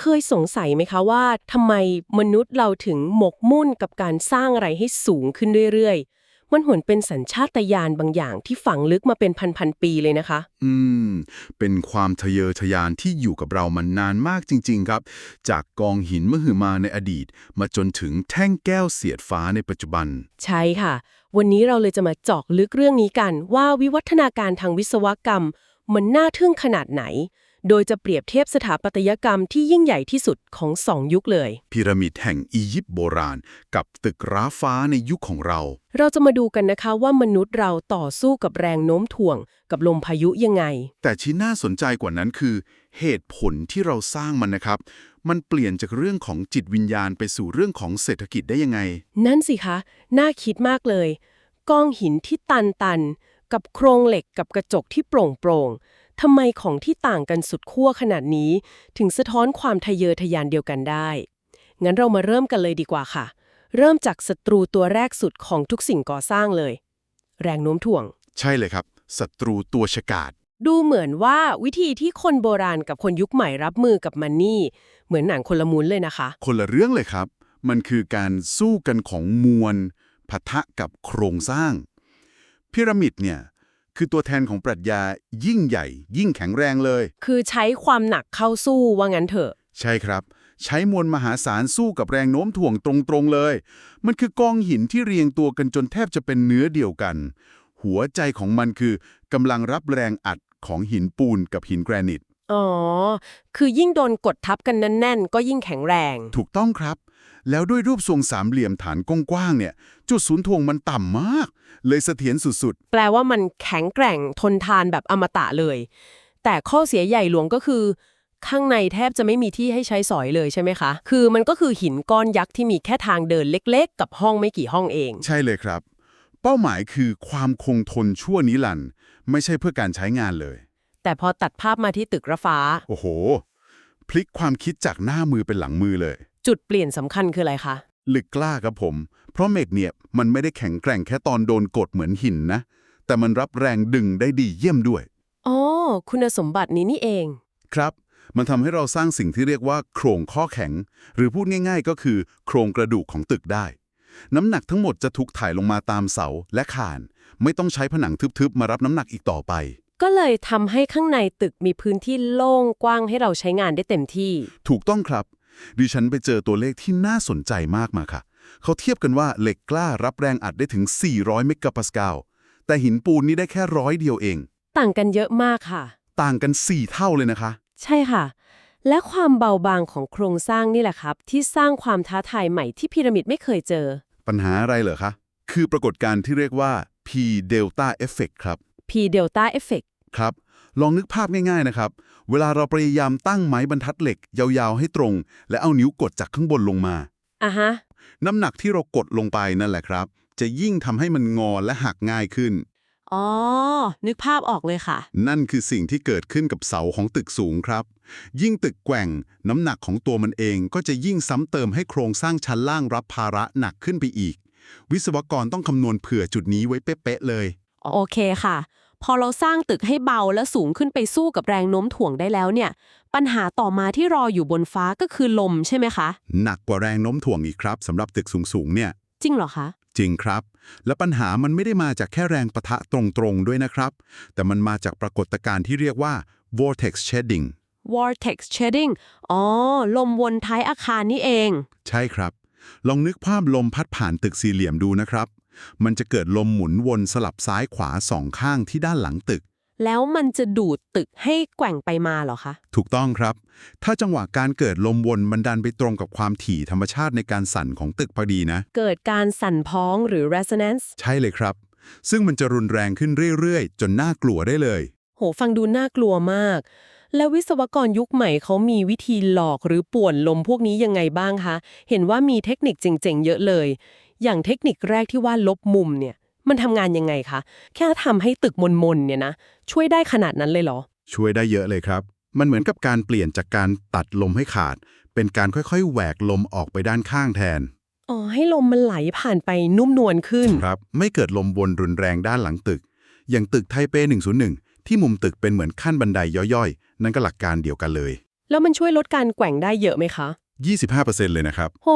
เคยสงสัยไหมคะว่าทำไมมนุษย์เราถึงหมกมุ่นกับการสร้างอะไรให้สูงขึ้นเรื่อยๆ มันหวนเป็นสัญชาตญาณบางอย่างที่ฝังลึกมาเป็นพันๆปีเลยนะคะ อืม เป็นความทะเยอทะยานที่อยู่กับเรามานานมากจริง ๆ ครับ จากกองหินมหึมาในอดีต มาจนถึงแท่งแก้วเสียดฟ้าในปัจจุบัน ใช่ค่ะ วันนี้เราเลยจะมาเจาะลึกเรื่องนี้กัน ว่าวิวัฒนาการทางวิศวกรรม มันน่าทึ่งขนาดไหน โดยจะเปรียบเทียบสถาปัตยกรรมที่ยิ่งใหญ่ที่สุดของสองยุคเลย พีระมิดแห่งอียิปต์โบราณ กับตึกร้าฟ้าในยุคของเรา เราจะมาดูกันนะคะว่ามนุษย์เราต่อสู้กับแรงโน้มถ่วง กับลมพายุยังไง แต่ที่น่าสนใจกว่านั้นคือ เหตุผลที่เราสร้างมันนะครับ มันเปลี่ยนจากเรื่องของจิตวิญญาณไปสู่เรื่องของเศรษฐกิจได้ยังไง นั่นสิคะ น่าคิดมากเลยก้อนหินที่ตันตันๆกับโครงเหล็กกับกระจกที่โปร่งโปร่งๆ ทำไมของที่ต่างกันสุดขั้วขนาดนี้ ถึงสะท้อนความทะเยอทะยานเดียวกันได้ งั้นเรามาเริ่มกันเลยดีกว่าค่ะ เริ่มจากศัตรูตัวแรกสุดของทุกสิ่งก่อสร้างเลย แรงโน้มถ่วง ใช่เลยครับศัตรูตัวฉกาจดูเหมือนว่าวิธีที่คนโบราณกับคนยุคใหม่รับมือกับมันนี่ เหมือนหนังคนละมุนเลยนะคะ คนละเรื่องเลยครับ มันคือการสู้กันของมวลปะทะกับโครงสร้าง พีระมิดเนี่ย คือตัวแทนของปรัชญายิ่งใหญ่ ยิ่งแข็งแรงเลย คือใช้ความหนักเข้าสู้ว่างั้นเถอะ ใช่ครับ ใช้มวลมหาศาลสู้กับแรงโน้มถ่วงตรงๆเลย มันคือกองหินที่เรียงตัวกันจนแทบจะเป็นเนื้อเดียวกัน หัวใจของมันคือกำลังรับแรงอัดของหินปูนกับหินแกรนิตอ๋อ คือยิ่งโดนกดทับกันแน่นๆ ก็ยิ่งแข็งแรง ถูกต้องครับ แล้วด้วยรูปทรงสามเหลี่ยมฐานกว้างๆเนี่ย จุดศูนย์ถ่วงมันต่ำมาก เลยเสถียรสุดแปลว่ามันแข็งแกร่งทนทานแบบอมตะเลย แต่ข้อเสียใหญ่หลวงก็คือ ข้างในแทบจะไม่มีที่ให้ใช้สอยเลยใช่ไหมคะ คือมันก็คือหินก้อนยักษ์ที่มีแค่ทางเดินเล็กๆ กับห้องไม่กี่ห้องเองๆใช่เลยครับ เป้าหมายคือความคงทนชั่วนิรันดร์ไม่ใช่เพื่อการใช้งานเลย แต่พอตัดภาพมาที่ตึกระฟ้า โอ้โห พลิกความคิดจากหน้ามือเป็นหลังมือเลย จุดเปลี่ยนสำคัญคืออะไรคะ ลึกกล้าครับผม เพราะเมกเนี่ยมันไม่ได้แข็งแกร่งแค่ตอนโดนกดเหมือนหินนะ แต่มันรับแรงดึงได้ดีเยี่ยมด้วย อ๋อ คุณสมบัตินี้นี่เอง ครับ มันทำให้เราสร้างสิ่งที่เรียกว่า โครงข้อแข็ง หรือพูดง่าย ๆ ก็คือ โครงกระดูกของตึกได้ น้ำหนักทั้งหมดจะถูกถ่ายลงมาตามเสาและคาน ไม่ต้องใช้ผนังทึบๆมารับน้ำหนักอีกต่อไปก็เลยทำให้ข้างในตึกมีพื้นที่โล่งกว้างให้เราใช้งานได้เต็มที่ ถูกต้องครับ ดิฉันไปเจอตัวเลขที่น่าสนใจมากมาค่ะ เขาเทียบกันว่าเหล็กกล้ารับแรงอัดได้ถึง 400 เมกะปาสกาล แต่หินปูนนี่ได้แค่ร้อยเดียวเอง ต่างกันเยอะมากค่ะ ต่างกัน 4 เท่าเลยนะคะ ใช่ค่ะ และความเบาบางของโครงสร้างนี่แหละครับ ที่สร้างความท้าทายใหม่ที่พีระมิดไม่เคยเจอ ปัญหาอะไรเหรอคะ คือปรากฏการณ์ที่เรียกว่า P delta effect ครับ P delta effect ครับ ลองนึกภาพง่ายๆนะครับ เวลาเราพยายามตั้งไม้บรรทัดเหล็ก ยาวๆให้ตรง และเอานิ้วกดจากข้างบนลงมาอะฮะน้ำหนักที่เรากดลงไปนั่นแหละครับ จะยิ่งทำให้มันงอและหักง่ายขึ้นอ๋อ นึกภาพออกเลยค่ะ นั่นคือสิ่งที่เกิดขึ้นกับเสาของตึกสูงครับ ยิ่งตึกแกว่ง น้ำหนักของตัวมันเองก็จะยิ่งซ้ำเติมให้โครงสร้างชั้นล่างรับภาระหนักขึ้นไปอีก วิศวกรต้องคำนวณเผื่อจุดนี้ไว้เป๊ะๆเลย โอเคค่ะ พอเราสร้างตึกให้เบาและสูงขึ้นไปสู้กับแรงโน้มถ่วงได้แล้วเนี่ย ปัญหาต่อมาที่รออยู่บนฟ้าก็คือลมใช่ไหมคะ หนักกว่าแรงโน้มถ่วงอีกครับสำหรับตึกสูงๆเนี่ย จริงเหรอคะ จริงครับ และปัญหามันไม่ได้มาจากแค่แรงปะทะตรงๆด้วยนะครับ แต่มันมาจากปรากฏการณ์ที่เรียกว่า vortex shedding vortex shedding อ๋อ ลมวนท้ายอาคารนี่เอง ใช่ครับ ลองนึกภาพลมพัดผ่านตึกสี่เหลี่ยมดูนะครับ มันจะเกิดลมหมุนวนสลับซ้ายขวาสองข้างที่ด้านหลังตึก แล้วมันจะดูดตึกให้แกว่งไปมาเหรอคะ ถูกต้องครับ ถ้าจังหวะการเกิดลมวนมันดันไปตรงกับความถี่ธรรมชาติในการสั่นของตึกพอดีนะ เกิดการสั่นพ้องหรือ resonance ใช่เลยครับ ซึ่งมันจะรุนแรงขึ้นเรื่อยๆ จนน่ากลัวได้เลย โห ฟังดูน่ากลัวมาก แล้ววิศวกรยุคใหม่เขามีวิธีหลอกหรือป่วนลมพวกนี้ยังไงบ้างคะ เห็นว่ามีเทคนิคเจ๋งๆ เยอะเลย อย่างเทคนิคแรกที่ว่าลบมุมเนี่ย มันทำงานยังไงคะ แค่ทำให้ตึกมนๆเนี่ยนะ ช่วยได้ขนาดนั้นเลยเหรอ ช่วยได้เยอะเลยครับ มันเหมือนกับการเปลี่ยนจากการตัดลมให้ขาด เป็นการค่อยๆ แหวกลมออกไปด้านข้างแทน อ๋อ ให้ลมมันไหลผ่านไปนุ่มนวลขึ้น ครับ ไม่เกิดลมวนรุนแรงด้านหลังตึก อย่างตึกไทเป 101 ที่มุมตึกเป็นเหมือนขั้นบันไดย่อยๆ นั่นก็หลักการเดียวกันเลย แล้วมันช่วยลดการแกว่งได้เยอะไหมคะ 25%เลยนะครับ โห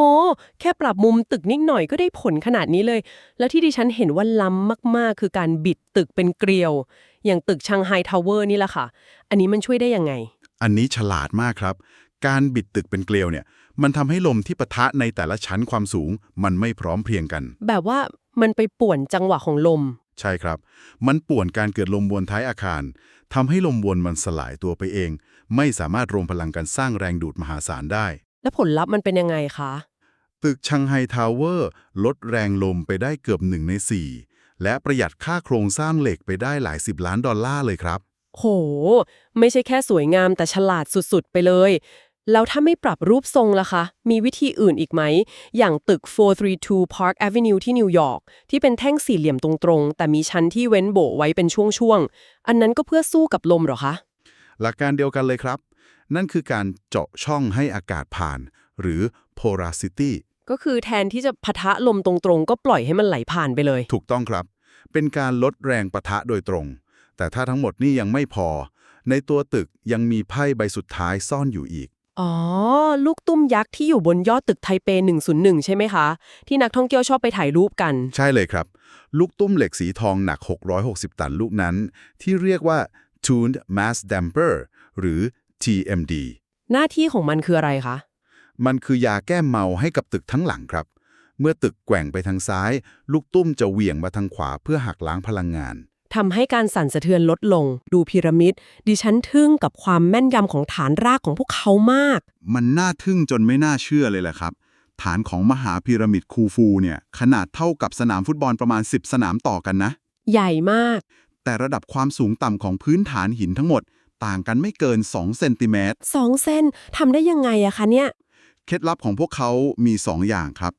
แค่ปรับมุมตึกนิดหน่อยก็ได้ผลขนาดนี้เลย แล้วที่ดิฉันเห็นว่าล้ำมากๆ คือการบิดตึกเป็นเกลียว อย่างตึกชังไฮทาวเวอร์นี่แหละค่ะ อันนี้มันช่วยได้ยังไง อันนี้ฉลาดมากครับ การบิดตึกเป็นเกลียวเนี่ย มันทำให้ลมที่ปะทะในแต่ละชั้นความสูง มันไม่พร้อมเพรียงกัน แบบว่ามันไปป่วนจังหวะของลม ใช่ครับ มันป่วนการเกิดลมวนท้ายอาคารทำให้ลมวนมันสลายตัวไปเอง ไม่สามารถรวมพลังกันสร้างแรงดูดมหาศาลได้ แล้วผลลัพธ์มันเป็นยังไงคะ ตึกชังไฮทาวเวอร์ลดแรงลมไปได้เกือบหนึ่งใน4และประหยัดค่าโครงสร้างเหล็กไปได้หลายสิบล้านดอลลาร์เลยครับ โห ไม่ใช่แค่สวยงามแต่ฉลาดสุดๆ ไปเลย แล้วถ้าไม่ปรับรูปทรงล่ะคะ มีวิธีอื่นอีกไหม อย่างตึก 432 Park Avenue ที่นิวยอร์กที่เป็นแท่งสี่เหลี่ยมตรงๆ แต่มีชั้นที่เว้นโบไว้เป็นช่วงๆ อันนั้นก็เพื่อสู้กับลมเหรอคะ หลักการเดียวกันเลยครับ นั่นคือการเจาะช่องให้อากาศผ่าน หรือ porosity ก็คือแทนที่จะพะทะลมตรงๆ ก็ปล่อยให้มันไหลผ่านไปเลย ถูกต้องครับ เป็นการลดแรงปะทะโดยตรง แต่ถ้าทั้งหมดนี่ยังไม่พอ ในตัวตึกยังมีไพ่ใบสุดท้ายซ่อนอยู่อีก อ๋อ ลูกตุ้มยักษ์ที่อยู่บนยอดตึกไทเป 101 ใช่ไหมคะ ที่นักท่องเที่ยวชอบไปถ่ายรูปกัน ใช่เลยครับ ลูกตุ้มเหล็กสีทองหนัก 660 ตันลูกนั้น ที่เรียกว่า tuned mass damper หรือ TMD หน้าที่ของมันคืออะไรคะ มันคือยาแก้เมาให้กับตึกทั้งหลังครับ เมื่อตึกแกว่งไปทางซ้าย ลูกตุ้มจะเหวี่ยงมาทางขวาเพื่อหักล้างพลังงาน ทำให้การสั่นสะเทือนลดลง ดูพีระมิด ดิฉันทึ่งกับความแม่นยำของฐานรากของพวกเขามาก มันน่าทึ่งจนไม่น่าเชื่อเลยแหละครับ ฐานของมหาพีระมิดคูฟูเนี่ยขนาดเท่ากับสนามฟุตบอลประมาณ 10 สนามต่อกันนะ ใหญ่มาก แต่ระดับความสูงต่ำของพื้นฐานหินทั้งหมด ต่างกันไม่เกิน 2 เซนติเมตร สองเส้นทำได้ยังไงอะคะเนี่ย เคล็ดลับของพวกเขามี 2 อย่างครับ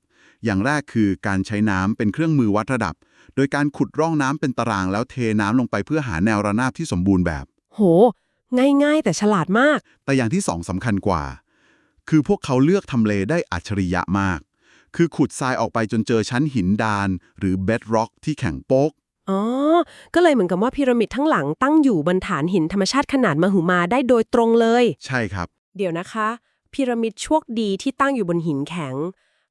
อย่างแรกคือการใช้น้ำเป็นเครื่องมือวัดระดับ โดยการขุดร่องน้ำเป็นตารางแล้วเทน้ำลงไปเพื่อหาแนวระนาบที่สมบูรณ์แบบ โห ง่ายๆ แต่ฉลาดมาก แต่อย่างที่สองสำคัญกว่า คือพวกเขาเลือกทำเลได้อัจฉริยะมาก คือขุดทรายออกไปจนเจอชั้นหินดาน หรือเบดร็อกที่แข็งโป๊ก อ๋อ ก็เลยเหมือนกับว่าพีระมิดทั้งหลังตั้งอยู่บนฐานหินธรรมชาติขนาดมหึมาได้โดยตรงเลย ใช่ครับ เดี๋ยวนะคะพีระมิดโชคดีที่ตั้งอยู่บนหินแข็ง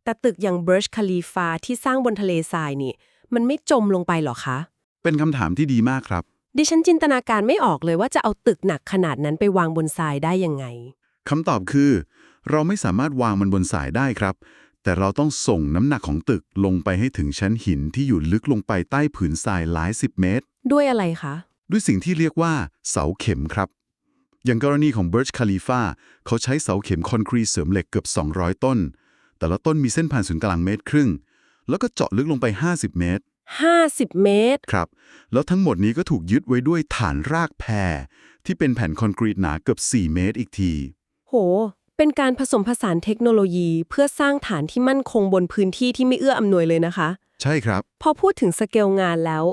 แต่ตึกอย่างเบิร์ชคาลีฟาที่สร้างบนทะเลทรายนี่ มันไม่จมลงไปเหรอคะ เป็นคำถามที่ดีมากครับ ดิฉันจินตนาการไม่ออกเลยว่าจะเอาตึกหนักขนาดนั้นไปวางบนทรายได้ยังไงคำตอบคือ เราไม่สามารถวางมันบนสายได้ครับ แต่เราต้องส่งน้ำหนักของตึกลงไปให้ถึงชั้นหินที่อยู่ลึกลงไปใต้ผืนทรายหลายสิบเมตร ด้วยอะไรคะ ด้วยสิ่งที่เรียกว่าเสาเข็มครับ อย่างกรณีของเบิร์ชคาลีฟาเขาใช้เสาเข็มคอนกรีตเสริมเหล็กเกือบ 200 ต้น แต่ละต้นมีเส้นผ่านศูนย์กลางเมตรครึ่ง แล้วก็เจาะลึกลงไป 50 เมตร 50 เมตร ครับ แล้วทั้งหมดนี้ก็ถูกยึดไว้ด้วยฐานรากแพรที่เป็นแผ่นคอนกรีตหนาเกือบ 4 เมตรอีกที โห เป็นการผสมผสานเทคโนโลยีเพื่อสร้างฐานที่มั่นคงบนพื้นที่ที่ไม่เอื้ออำนวยเลยนะคะ ใช่ครับ พอพูดถึงสเกลงานแล้ว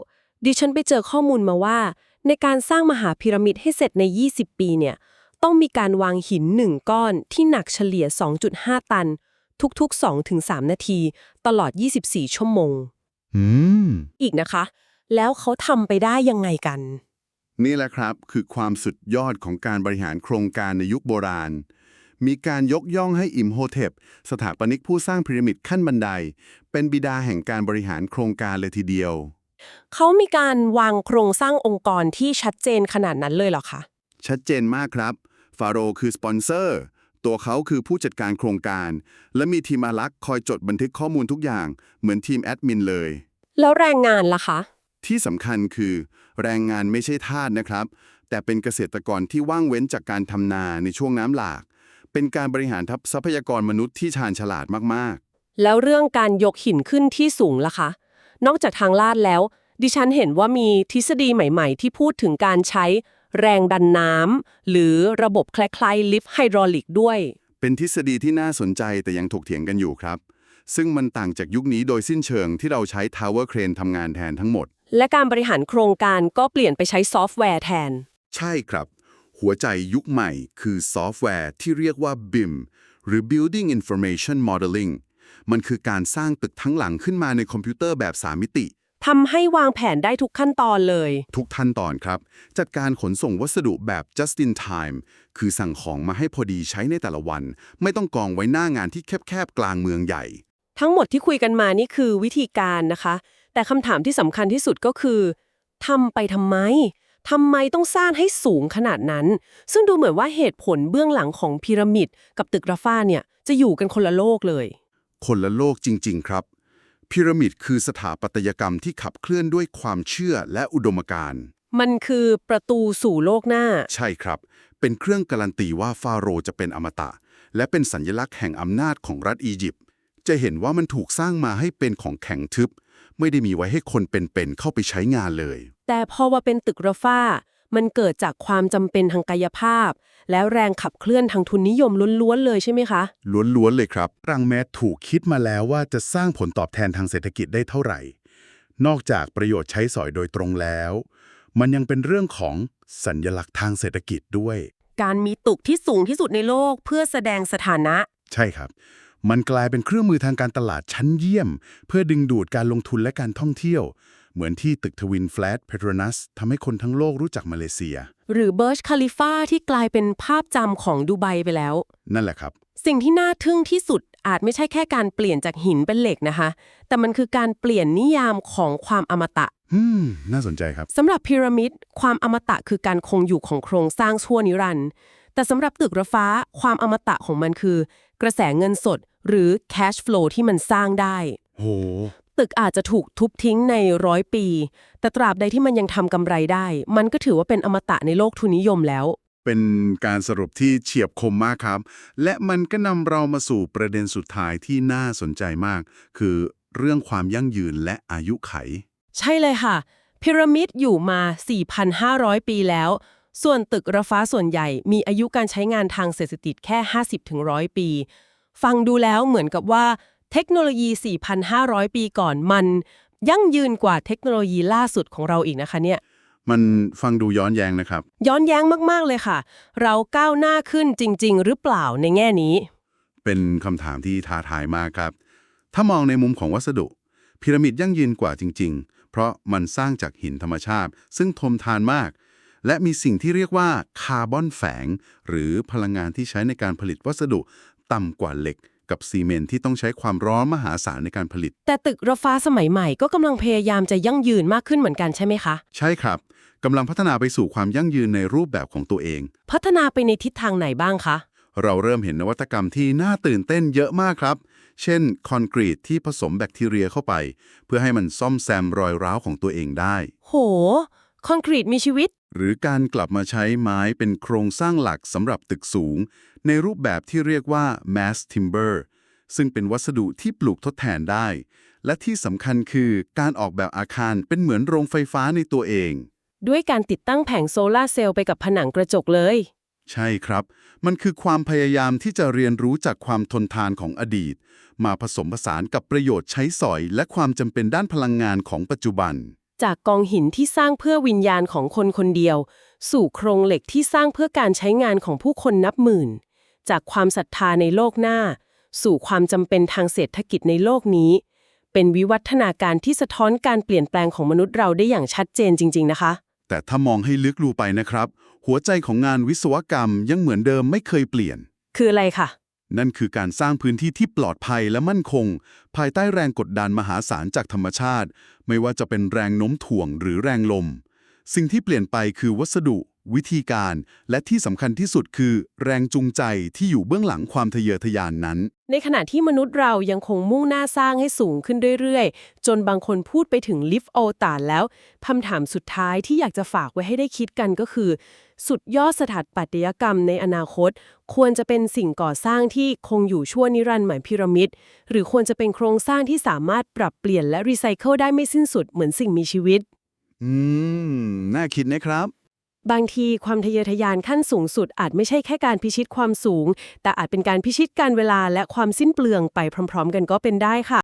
ดิฉันไปเจอข้อมูลมาว่า ในการสร้างมหาพีระมิดให้เสร็จใน 20 ปีเนี่ยต้องมีการวางหินหนึ่งก้อนที่หนักเฉลี่ย 2.5 ตัน ทุกๆ 2-3 นาที ตลอด 24 ชั่วโมง อืม อีกนะคะ แล้วเขาทำไปได้ยังไงกัน นี่แหละครับคือความสุดยอดของการบริหารโครงการในยุคโบราณ มีการยกย่องให้อิมโฮเทปสถาปนิกผู้สร้างพีระมิดขั้นบันได เป็นบิดาแห่งการบริหารโครงการเลยทีเดียว เขามีการวางโครงสร้างองค์กรที่ชัดเจนขนาดนั้นเลยเหรอคะ ชัดเจนมากครับ ฟาโรห์คือสปอนเซอร์ ตัวเขาคือผู้จัดการโครงการ และมีทีมอารักษ์คอยจดบันทึกข้อมูลทุกอย่าง เหมือนทีมแอดมินเลย แล้วแรงงานล่ะคะ ที่สำคัญคือ แรงงานไม่ใช่ทาสนะครับ แต่เป็นเกษตรกรที่ว่างเว้นจากการทำนาในช่วงน้ำหลาก เป็นการบริหารทัพทรัพยากรมนุษย์ที่ชาญฉลาดมากแล้วเรื่องการยกหินขึ้นที่สูงล่ะคะ นอกจากทางลาดแล้ว ดิฉันเห็นว่ามีทฤษฎีใหม่ๆ ที่พูดถึงการใช้แรงดันน้ำหรือระบบคล้ายๆลิฟต์ไฮดรอลิกด้วย ๆ เป็นทฤษฎีที่น่าสนใจแต่ยังถกเถียงกันอยู่ครับ ซึ่งมันต่างจากยุคนี้โดยสิ้นเชิงที่เราใช้ Tower Crane ทำงานแทนทั้งหมด และการบริหารโครงการก็เปลี่ยนไปใช้ซอฟต์แวร์แทน ใช่ครับ หัวใจยุคใหม่คือซอฟต์แวร์ที่เรียกว่า BIM หรือ Building Information Modeling มันคือการสร้างตึกทั้งหลังขึ้นมาในคอมพิวเตอร์แบบ3มิติทำให้วางแผนได้ทุกขั้นตอนเลย ทุกขั้นตอนครับ จัดการขนส่งวัสดุแบบ just in time คือสั่งของมาให้พอดีใช้ในแต่ละวัน ไม่ต้องกองไว้หน้างานที่แคบๆ กลางเมืองใหญ่ ทั้งหมดที่คุยกันมานี่คือวิธีการนะคะ แต่คำถามที่สำคัญที่สุดก็คือทำไปทำไม ทำไมต้องสร้างให้สูงขนาดนั้น ซึ่งดูเหมือนว่าเหตุผลเบื้องหลังของพีระมิดกับตึกราฟ้าเนี่ยจะอยู่กันคนละโลกเลย คนละโลกจริง ๆ ครับพีระมิดคือสถาปัตยกรรมที่ขับเคลื่อนด้วยความเชื่อและอุดมการณ์ มันคือประตูสู่โลกหน้า ใช่ครับ เป็นเครื่องการันตีว่าฟาโรห์จะเป็นอมตะ และเป็นสัญลักษณ์แห่งอำนาจของรัฐอียิปต์ จะเห็นว่ามันถูกสร้างมาให้เป็นของแข็งทึบ ไม่ได้มีไว้ให้คนเป็นๆเข้าไปใช้งานเลย แต่พอว่าเป็นตึกราฟ้า มันเกิดจากความจำเป็นทางกายภาพ แล้วแรงขับเคลื่อนทางทุนนิยมล้วนๆเลยใช่ไหมคะ ล้วนๆเลยครับ รังแมสถูกคิดมาแล้วว่าจะสร้างผลตอบแทนทางเศรษฐกิจได้เท่าไหร่ นอกจากประโยชน์ใช้สอยโดยตรงแล้ว มันยังเป็นเรื่องของสัญญลักษณ์ทางเศรษฐกิจด้วย การมีตึกที่สูงที่สุดในโลกเพื่อแสดงสถานะ ใช่ครับ มันกลายเป็นเครื่องมือทางการตลาดชั้นเยี่ยม เพื่อดึงดูดการลงทุนและการท่องเที่ยว เหมือนที่ตึกทวินแฟลตเพโทรนัสทำให้คนทั้งโลกรู้จักมาเลเซีย หรือเบิร์ชคาลิฟาที่กลายเป็นภาพจำของดูไบไปแล้ว นั่นแหละครับ สิ่งที่น่าทึ่งที่สุดอาจไม่ใช่แค่การเปลี่ยนจากหินเป็นเหล็กนะคะ แต่มันคือการเปลี่ยนนิยามของความอมตะอืมน่าสนใจครับสำหรับพีระมิด ความอมตะคือการคงอยู่ของโครงสร้างชั่วนิรันดร์แต่สำหรับตึกระฟ้าความอมตะของมันคือ กระแสเงินสด หรือ cash flow ที่มันสร้างได้ โห ตึกอาจจะถูกทุบทิ้งในร้อยปี แต่ตราบใดที่มันยังทำกำไรได้ มันก็ถือว่าเป็นอมตะในโลกทุนนิยมแล้ว เป็นการสรุปที่เฉียบคมมากครับ และมันก็นำเรามาสู่ประเด็นสุดท้ายที่น่าสนใจมาก คือเรื่องความยั่งยืนและอายุไข ใช่เลยค่ะ พีระมิดอยู่มา 4,500 ปีแล้ว ส่วนตึกระฟ้าส่วนใหญ่มีอายุการใช้งานทางเศรษฐกิจแค่ 50-100 ปี ฟังดูแล้วเหมือนกับว่า เทคโนโลยี 4,500 ปีก่อนมันยั่งยืนกว่าเทคโนโลยีล่าสุดของเราอีกนะคะเนี่ย มันฟังดูย้อนแย้งนะครับ ย้อนแย้งมากๆเลยค่ะ เราก้าวหน้าขึ้นจริง ๆ หรือเปล่าในแง่นี้ เป็นคำถามที่ท้าทายมากครับ ถ้ามองในมุมของวัสดุ พีระมิดยั่งยืนกว่าจริง ๆ เพราะมันสร้างจากหินธรรมชาติ ซึ่งทนทานมาก และมีสิ่งที่เรียกว่าคาร์บอนแฝง หรือพลังงานที่ใช้ในการผลิตวัสดุต่ำกว่าเหล็ก กับซีเมนต์ที่ต้องใช้ความร้อนมหาศาลในการผลิต แต่ตึกระฟ้าสมัยใหม่ก็กำลังพยายามจะยั่งยืนมากขึ้นเหมือนกันใช่ไหมคะ ใช่ครับกำลังพัฒนาไปสู่ความยั่งยืนในรูปแบบของตัวเอง พัฒนาไปในทิศทางไหนบ้างคะ เราเริ่มเห็นนวัตกรรมที่น่าตื่นเต้นเยอะมากครับ เช่น คอนกรีตที่ผสมแบคทีเรียเข้าไป เพื่อให้มันซ่อมแซมรอยร้าวของตัวเองได้ โห คอนกรีตมีชีวิต หรือการกลับมาใช้ไม้เป็นโครงสร้างหลักสำหรับตึกสูง ในรูปแบบที่เรียกว่า mass timber ซึ่งเป็นวัสดุที่ปลูกทดแทนได้ และที่สำคัญคือการออกแบบอาคารเป็นเหมือนโรงไฟฟ้าในตัวเอง ด้วยการติดตั้งแผงโซลาร์เซลล์ไปกับผนังกระจกเลย ใช่ครับ มันคือความพยายามที่จะเรียนรู้จากความทนทานของอดีต มาผสมผสานกับประโยชน์ใช้สอย และความจำเป็นด้านพลังงานของปัจจุบัน จากกองหินที่สร้างเพื่อวิญญาณของคนคนเดียว สู่โครงเหล็กที่สร้างเพื่อการใช้งานของผู้คนนับหมื่น จากความศรัทธาในโลกหน้า สู่ความจำเป็นทางเศรษฐกิจในโลกนี้ เป็นวิวัฒนาการที่สะท้อนการเปลี่ยนแปลงของมนุษย์เราได้อย่างชัดเจนจริง ๆ นะคะ แต่ถ้ามองให้ลึกลูไปนะครับ หัวใจของงานวิศวกรรมยังเหมือนเดิมไม่เคยเปลี่ยน คืออะไรค่ะ นั่นคือการสร้างพื้นที่ที่ปลอดภัยและมั่นคง ภายใต้แรงกดดันมหาศาลจากธรรมชาติ ไม่ว่าจะเป็นแรงโน้มถ่วงหรือแรงลม สิ่งที่เปลี่ยนไปคือวัสดุ วิธีการและที่สำคัญที่สุดคือ แรงจูงใจที่อยู่เบื้องหลังความทะเยอทะยานนั้น ในขณะที่มนุษย์เรายังคงมุ่งหน้าสร้างให้สูงขึ้นเรื่อยๆ จนบางคนพูดไปถึงลิฟต์โอตานแล้วคำถามสุดท้ายที่อยากจะฝากไว้ให้ได้คิดกันก็คือ สุดยอดสถาปัตยกรรมในอนาคต ควรจะเป็นสิ่งก่อสร้างที่คงอยู่ชั่วนิรันดร์เหมือนพีระมิดหรือควรจะเป็นโครงสร้างที่สามารถปรับเปลี่ยนและรีไซเคิลได้ไม่สิ้นสุดเหมือนสิ่งมีชีวิต อืมน่าคิดนะครับ บางทีความทะเยอทะยานขั้นสูงสุดอาจไม่ใช่แค่การพิชิตความสูง แต่อาจเป็นการพิชิตการเวลาและความสิ้นเปลืองไปพร้อม ๆ กันก็เป็นได้ค่ะ